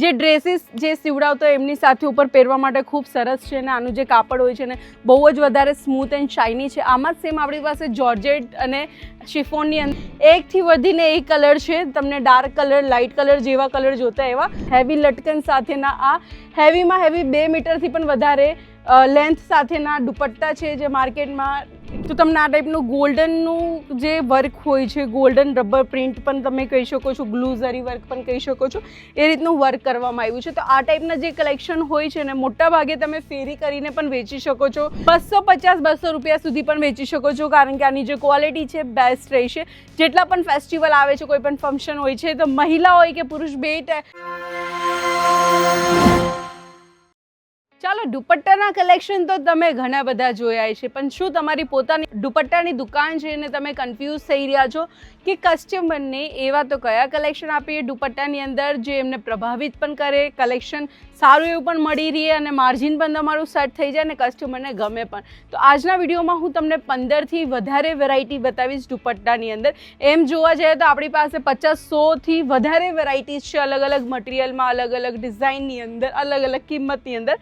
જે ડ્રેસીસ જે સીવડાવતો એમની સાથે ઉપર પહેરવા માટે ખૂબ સરસ છે અને આનું જે કાપડ હોય છે ને બહુ જ વધારે સ્મૂથ એન્ડ શાઇની છે. આમાં જ સેમ આપણી પાસે જોર્જેટ અને શિફોનની અંદર એકથી વધીને એક કલર છે. તમને ડાર્ક કલર લાઇટ કલર જેવા કલર જોતા એવા. હેવી લટકન સાથેના આ. હેવીમાં હેવી બે મીટરથી પણ વધારે લેન્થ સાથેના દુપટ્ટા છે જે માર્કેટમાં, તો તમને આ ટાઈપનું ગોલ્ડનનું જે વર્ક હોય છે ગોલ્ડન રબર પ્રિન્ટ પણ તમે કહી શકો છો ગ્લુઝરી વર્ક પણ કહી શકો છો, એ રીતનું વર્ક કરવામાં આવ્યું છે. તો આ ટાઈપના જે કલેક્શન હોય છે ને, મોટા ભાગે તમે ફેરી કરીને પણ વેચી શકો છો. બસો પચાસ, બસો રૂપિયા સુધી પણ વેચી શકો છો, કારણ કે આની જે ક્વોલિટી છે બેસ્ટ રહેશે. જેટલા પણ ફેસ્ટિવલ આવે છે, કોઈ પણ ફંક્શન હોય છે, તો મહિલા હોય કે પુરુષ, બે ચાલો, દુપટ્ટાના કલેક્શન તો તમે ઘણા બધા જોયા છે પણ શું તમારી પોતાની, દુપટ્ટાની દુકાન છે ને તમે કન્ફ્યુઝ થઈ રહ્યા છો? કે કસ્ટમરને એવા તો કયા કલેક્શન આપીએ? દુપટ્ટાની અંદર જે એમને પ્રભાવિત પણ કરે કલેક્શન સારું એવું પણ મળી રહે અને માર્જિન પણ તમારું સેટ થઈ જાય અને કસ્ટમરને ગમે પણ. તો આજના વિડીયોમાં હું તમને પંદરથી વધારે વેરાયટી બતાવીશ દુપટ્ટાની અંદર. એમ જોવા જઈએ તો આપણી પાસે પચાસ સોથી વધારે વેરાયટીઝ છે અલગ અલગ મટીરિયલમાં અલગ અલગ ડિઝાઇનની અંદર અલગ અલગ કિંમતની અંદર.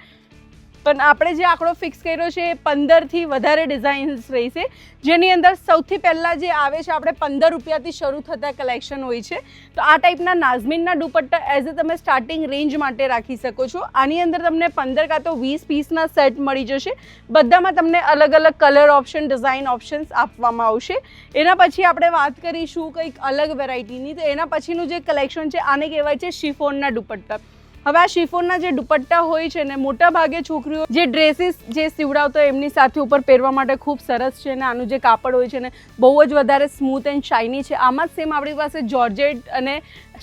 પણ આપણે જે આંકડો ફિક્સ કર્યો છે એ પંદરથી વધારે ડિઝાઇન્સ રહેશે. જેની અંદર સૌથી પહેલાં જે આવે છે, આપણે પંદર રૂપિયાથી શરૂ થતા કલેક્શન હોય છે. તો આ ટાઈપના નાઝમીનના દુપટ્ટા એઝ અ તમે સ્ટાર્ટિંગ રેન્જ માટે રાખી શકો છો. આની અંદર તમને પંદર કાં તો વીસ પીસના સેટ મળી જશે. બધામાં તમને અલગ અલગ કલર ઓપ્શન ડિઝાઇન ઓપ્શન્સ આપવામાં આવશે. એના પછી આપણે વાત કરીશું કંઈક અલગ વેરાયટીની તો એના પછીનું જે કલેક્શન છે, આને કહેવાય છે શિફોનના દુપટ્ટા. હવે આ શિફોનના જે દુપટ્ટા હોય છે ને, મોટા ભાગે છોકરીઓ જે ડ્રેસીસ જે સીવડાવતો એમની સાથે ઉપર પહેરવા માટે ખૂબ સરસ છે ને, આનું જે કાપડ હોય છે ને, બહુ જ વધારે સ્મૂથ એન્ડ શાઇની છે. આમાં જ સેમ આપણી પાસે જોર્જેટ અને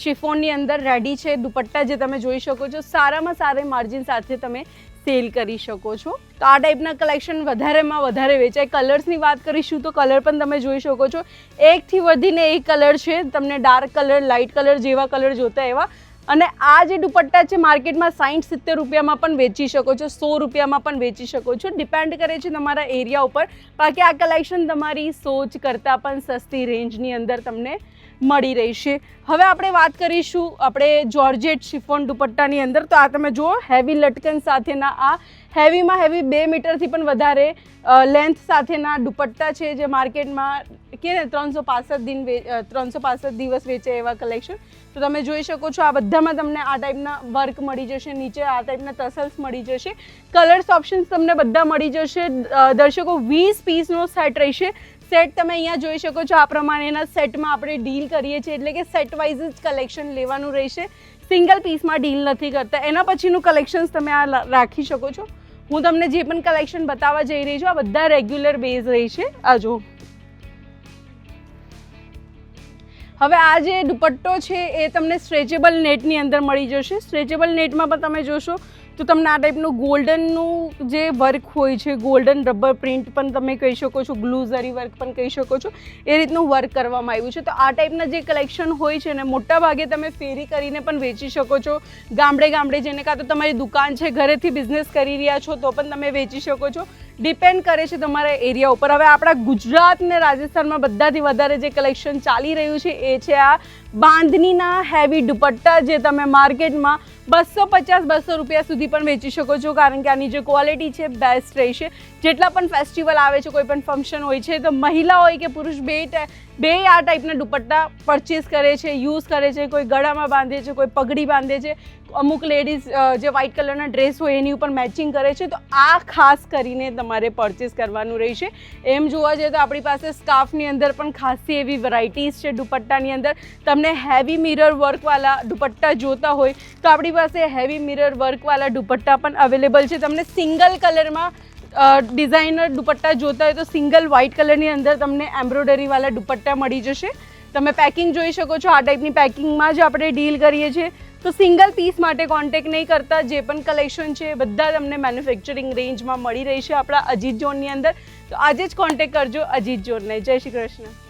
શિફોનની અંદર રેડી છે દુપટ્ટા જે તમે જોઈ શકો છો. સારામાં સારા માર્જિન સાથે તમે સેલ કરી શકો છો. તો આ ટાઈપના કલેક્શન વધારેમાં વધારે વેચાય. કલર્સની વાત કરીશું તો કલર પણ તમે જોઈ શકો છો. એકથી વધીને એક કલર છે, તમને ડાર્ક કલર લાઇટ કલર જેવા કલર જોતા એવા અને આ જે દુપટ્ટા છે, માર્કેટમાં સાઠ સિત્તેર રૂપિયામાં પણ વેચી શકો છો, સો રૂપિયામાં પણ વેચી શકો છો. ડિપેન્ડ કરે છે તમારા એરિયા ઉપર. બાકી આ કલેક્શન તમારી સોચ કરતાં પણ સસ્તી રેન્જની અંદર તમને મળી રહેશે હવે આપણે વાત કરીશું આપણે જોર્જેટ શિફોન દુપટ્ટાની અંદર. તો આ તમે જુઓ હેવી લટકન સાથેના આ હેવીમાં હેવી બે મીટરથી પણ વધારે લેન્થ સાથેના દુપટ્ટા છે જે માર્કેટમાં કે ત્રણસો પાસઠ દિન ત્રણસો પાસઠ દિવસ વેચે એવા કલેક્શન તો તમે જોઈ શકો છો આ બધામાં તમને આ ટાઈપના વર્ક મળી જશે, નીચે આ ટાઈપના ટસલ્સ મળી જશે. કલર્સ ઓપ્શન્સ તમને બધા મળી જશે. દર્શકો, વીસ પીસનો સેટ રહેશે. સેટ તમે અહીંયા જોઈ શકો છો. આ પ્રમાણેના સેટમાં આપણે ડીલ કરીએ છીએ. એટલે કે સેટ વાઇઝ જ કલેક્શન લેવાનું રહેશે. સિંગલ પીસમાં ડીલ નથી કરતા. એના પછીનું કલેક્શન્સ તમે આ રાખી શકો છો. હું તમને જે પણ કલેક્શન બતાવવા જઈ રહી છું, આ બધા રેગ્યુલર બેઝ રહેશે. આ જો. હવે આ જે દુપટ્ટો છે, એ તમને સ્ટ્રેચેબલ નેટની અંદર મળી જશે. સ્ટ્રેચેબલ નેટમાં પણ તમે જોશો તો તમને આ ટાઈપનું ગોલ્ડનનું જે વર્ક હોય છે ગોલ્ડન રબર પ્રિન્ટ પણ તમે કહી શકો છો ગ્લુઝરી વર્ક પણ કહી શકો છો, એ રીતનું વર્ક કરવામાં આવ્યું છે. તો આ ટાઈપના જે કલેક્શન હોય છે ને, મોટા ભાગે તમે ફેરી કરીને પણ વેચી શકો છો. ગામડે ગામડે જેને કાં તો તમારી દુકાન છે, ઘરેથી બિઝનેસ કરી રહ્યા છો, તો પણ તમે વેચી શકો છો. ડિપેન્ડ કરે છે તમારા એરિયા ઉપર. હવે આપણા ગુજરાત ને રાજસ્થાનમાં બધાથી વધારે જે કલેક્શન ચાલી રહ્યું છે એ છે આ બાંધણીના હેવી દુપટ્ટા જે તમે માર્કેટમાં બસો પચાસ, બસો રૂપિયા સુધી પણ વેચી શકો છો. કારણ કે આની જે ક્વોલિટી છે બેસ્ટ રહેશે. જેટલા પણ ફેસ્ટિવલ આવે છે, કોઈ પણ ફંક્શન હોય છે, તો મહિલા હોય કે પુરુષ બે બે આ ટાઈપના દુપટ્ટા પરચેસ કરે છે યુઝ કરે છે, કોઈ ગળામાં બાંધે છે, કોઈ પગડી બાંધે છે. અમુક લેડીઝ જે વ્હાઇટ કલરના ડ્રેસ હોય એની ઉપર મેચિંગ કરે છે, તો આ ખાસ કરીને તમારે પરચેસ કરવાનું રહેશે. એમ જોવા જઈએ તો આપણી પાસે સ્કાર્ફની અંદર પણ ખાસી એવી વેરાયટીઝ છે દુપટ્ટાની અંદર. તમને હેવી મિરર વર્કવાળા દુપટ્ટા જોતા હોય, તો આપણી પાસે હેવી મિરર વર્કવાળા દુપટ્ટા પણ અવેલેબલ છે. તમને સિંગલ કલરમાં ડિઝાઇનર દુપટ્ટા જોતા હોય તો સિંગલ વ્હાઇટ કલરની અંદર તમને એમ્બ્રોડરીવાળા દુપટ્ટા મળી જશે. તમે પેકિંગ જોઈ શકો છો, આ ટાઈપની પેકિંગમાં જ આપણે ડીલ કરીએ છીએ. તો સિંગલ પીસ માટે કોન્ટેક્ટ નહીં કરતા, જે પણ કલેક્શન છે બધા તમને મેન્યુફેક્ચરિંગ રેન્જમાં મળી રહી છે આપણા અજીત ઝોનની અંદર. તો આજે જ કોન્ટેક કરજો અજીત ઝોનને જય શ્રી કૃષ્ણ.